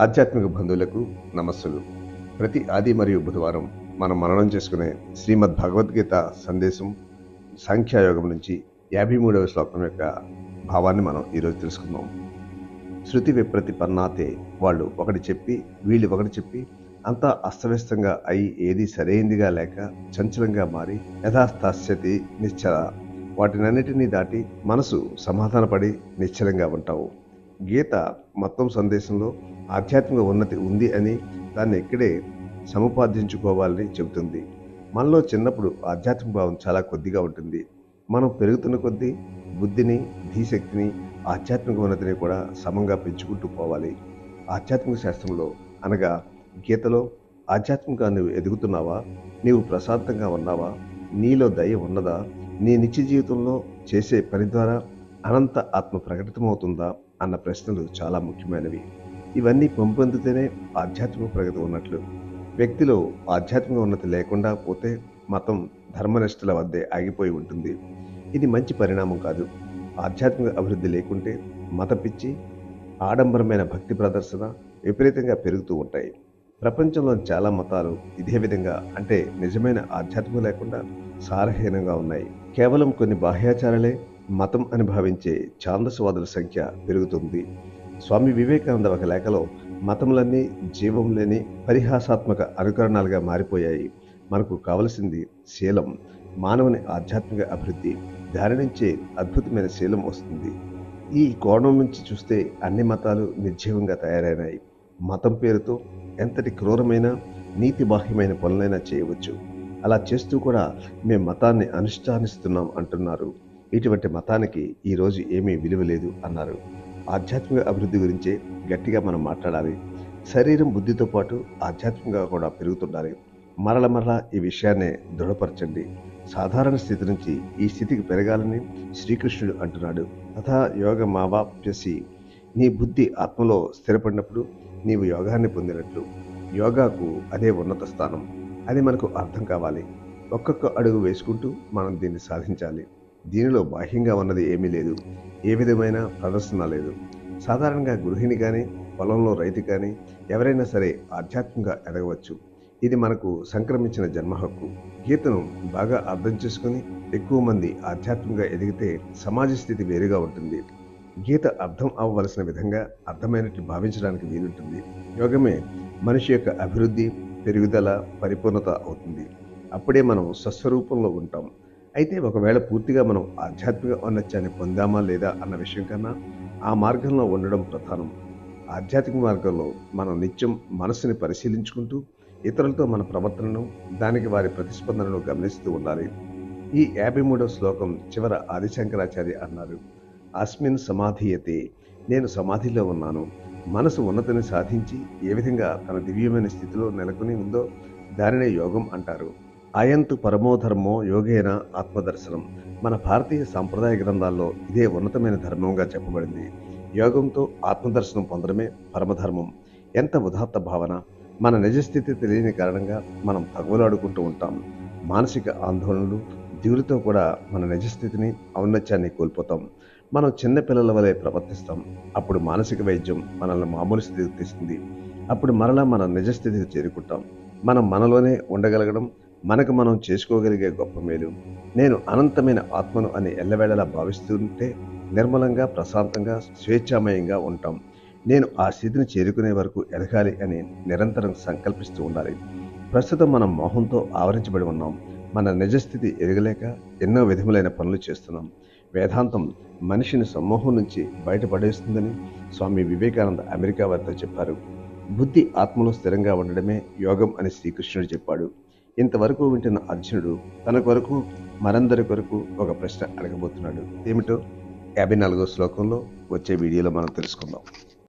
ఆధ్యాత్మిక బంధువులకు నమస్సులు. ప్రతి ఆది మరియు బుధవారం మనం మననం చేసుకునే శ్రీమద్ భగవద్గీత సందేశం సంఖ్యాయోగం నుంచి యాభై మూడవ శ్లోకం యొక్క భావాన్ని మనం ఈరోజు తెలుసుకుందాం. శృతి విప్రతి పన్నాతే వాళ్ళు ఒకటి చెప్పి వీళ్ళు ఒకటి చెప్పి అంతా అస్తవ్యస్తంగా అయి ఏది సరైందిగా లేక చంచలంగా మారి యథాస్థాస్యతి నిశ్చల. వాటినన్నిటినీ దాటి మనసు సమాధానపడి నిశ్చలంగా ఉంటావు. గీత మొత్తం సందేశంలో ఆధ్యాత్మిక ఉన్నతి ఉంది అని దాన్ని ఇక్కడే సముపార్జించుకోవాలని చెబుతుంది. మనలో చిన్నప్పుడు ఆధ్యాత్మిక భావం చాలా కొద్దిగా ఉంటుంది. మనం పెరుగుతున్న కొద్దీ బుద్ధిని ధీశక్తిని ఆధ్యాత్మిక ఉన్నతిని కూడా సమంగా పెంచుకుంటూ పోవాలి. ఆధ్యాత్మిక శాస్త్రంలో అనగా గీతలో ఆధ్యాత్మికంగా నువ్వు ఎదుగుతున్నావా? నీవు ప్రశాంతంగా ఉన్నావా? నీలో దయ ఉన్నదా? నీ నిత్య జీవితంలో చేసే పని ద్వారా అనంత ఆత్మ ప్రకటితమవుతుందా? అన్న ప్రశ్నలు చాలా ముఖ్యమైనవి. ఇవన్నీ పంపొందితేనే ఆధ్యాత్మిక ప్రగతి ఉన్నట్లు. వ్యక్తిలో ఆధ్యాత్మిక ఉన్నతి లేకుండా పోతే మతం ధర్మనిష్టల వద్దే ఆగిపోయి ఉంటుంది. ఇది మంచి పరిణామం కాదు. ఆధ్యాత్మిక అభివృద్ధి లేకుంటే మత పిచ్చి ఆడంబరమైన భక్తి ప్రదర్శన విపరీతంగా పెరుగుతూ ఉంటాయి. ప్రపంచంలో చాలా మతాలు ఇదే విధంగా అంటే నిజమైన ఆధ్యాత్మికం లేకుండా సారహీనంగా ఉన్నాయి. కేవలం కొన్ని బాహ్యాచారాలే మతం అని భావించే ఛాందసవాదుల సంఖ్య పెరుగుతుంది. స్వామి వివేకానంద ఒక లేఖలో మతములన్నీ జీవం లేని పరిహాసాత్మక అనుకరణాలుగా మారిపోయాయి. మనకు కావలసింది శీలం మానవుని ఆధ్యాత్మిక అభివృద్ధి దాని నుంచే అద్భుతమైన శీలం వస్తుంది. ఈ కోణం నుంచి చూస్తే అన్ని మతాలు నిర్జీవంగా తయారైనాయి. మతం పేరుతో ఎంతటి క్రూరమైన నీతి బాహ్యమైన పనులైనా చేయవచ్చు. అలా చేస్తూ కూడా మేము మతాన్ని అనుష్ఠానిస్తున్నాం అంటున్నారు. ఇటువంటి మతానికి ఈరోజు ఏమీ విలువ లేదు అన్నారు. ఆధ్యాత్మిక అభివృద్ధి గురించే గట్టిగా మనం మాట్లాడాలి. శరీరం బుద్ధితో పాటు ఆధ్యాత్మికంగా కూడా పెరుగుతుండాలి. మరల మరల ఈ విషయాన్ని దృఢపరచండి. సాధారణ స్థితి నుంచి ఈ స్థితికి పెరగాలని శ్రీకృష్ణుడు అంటున్నాడు. తథా యోగ మావాప్యసి నీ బుద్ధి ఆత్మలో స్థిరపడినప్పుడు నీవు యోగాన్ని పొందినట్లు. యోగాకు అదే ఉన్నత స్థానం. అది మనకు అర్థం కావాలి. ఒక్కొక్క అడుగు వేసుకుంటూ మనం దీన్ని సాధించాలి. దీనిలో బాహ్యంగా ఉన్నది ఏమీ లేదు. ఏ విధమైన ప్రదర్శన లేదు. సాధారణంగా గృహిణి కానీ పొలంలో రైతు కానీ ఎవరైనా సరే ఆధ్యాత్మికంగా ఎదగవచ్చు. ఇది మనకు సంక్రమించిన జన్మ హక్కు. గీతను బాగా అర్థం చేసుకుని ఎక్కువ మంది ఆధ్యాత్మికంగా ఎదిగితే సమాజ స్థితి వేరుగా ఉంటుంది. గీత అర్థం అవ్వవలసిన విధంగా అర్థమైనట్టు భావించడానికి వీలుంటుంది. యోగమే మనిషి యొక్క అభివృద్ధి పెరుగుదల పరిపూర్ణత అవుతుంది. అప్పుడే మనం స్వస్వరూపంలో ఉంటాం. అయితే ఒకవేళ పూర్తిగా మనం ఆధ్యాత్మిక ఔన్నత్యాన్ని పొందామా లేదా అన్న విషయం కన్నా ఆ మార్గంలో ఉండడం ప్రధానం. ఆధ్యాత్మిక మార్గంలో మనం నిత్యం మనస్సుని పరిశీలించుకుంటూ ఇతరులతో మన ప్రవర్తనను దానికి వారి ప్రతిస్పందనను గమనిస్తూ ఉండాలి. ఈ యాభై మూడవ శ్లోకం చివర ఆదిశంకరాచార్య అన్నారు. అస్మిన్ సమాధియతే. నేను సమాధిలో ఉన్నాను. మనసు ఉన్నతిని సాధించి ఏ విధంగా తన దివ్యమైన స్థితిలో నెలకొని ఉందో దానినే యోగం అంటారు. అయంతు పరమోధర్మో యోగేన ఆత్మదర్శనం. మన భారతీయ సాంప్రదాయ గ్రంథాల్లో ఇదే ఉన్నతమైన ధర్మంగా చెప్పబడింది. యోగంతో ఆత్మదర్శనం పొందడమే పరమధర్మం. ఎంత ఉదాత్త భావన! మన నిజస్థితి తెలియని కారణంగా మనం తగులాడుకుంటూ ఉంటాం. మానసిక ఆందోళనలు దిగులుతో కూడా మన నిజస్థితిని ఔన్నత్యాన్ని కోల్పోతాం. మనం చిన్నపిల్లల వలె ప్రవర్తిస్తాం. అప్పుడు మానసిక వైద్యం మనల్ని మామూలు స్థితికి తెస్తుంది. అప్పుడు మరలా మన నిజస్థితికి చేరుకుంటాం. మనం మనలోనే ఉండగలగడం మనకు మనం చేసుకోగలిగే గొప్ప మేలు. నేను అనంతమైన ఆత్మను అని ఎల్లవేళలా భావిస్తుంటే నిర్మలంగా ప్రశాంతంగా స్వేచ్ఛామయంగా ఉంటాం. నేను ఆ స్థితిని చేరుకునే వరకు ఎదగాలి అని నిరంతరం సంకల్పిస్తూ ఉండాలి. ప్రస్తుతం మనం మోహంతో ఆవరించబడి ఉన్నాం. మన నిజస్థితి ఎదగలేక ఎన్నో విధములైన పనులు చేస్తున్నాం. వేదాంతం మనిషిని సమ్మోహం నుంచి బయటపడేస్తుందని స్వామి వివేకానంద అమెరికా వారితో చెప్పారు. బుద్ధి ఆత్మలో స్థిరంగా ఉండడమే యోగం అని శ్రీకృష్ణుడు చెప్పాడు. ఇంతవరకు వింటున్న అర్జునుడు తన కొరకు మరందరి కొరకు ఒక ప్రశ్న అడగబోతున్నాడు. ఏమిటో యాభై నాలుగో శ్లోకంలో వచ్చే వీడియోలో మనం తెలుసుకుందాం.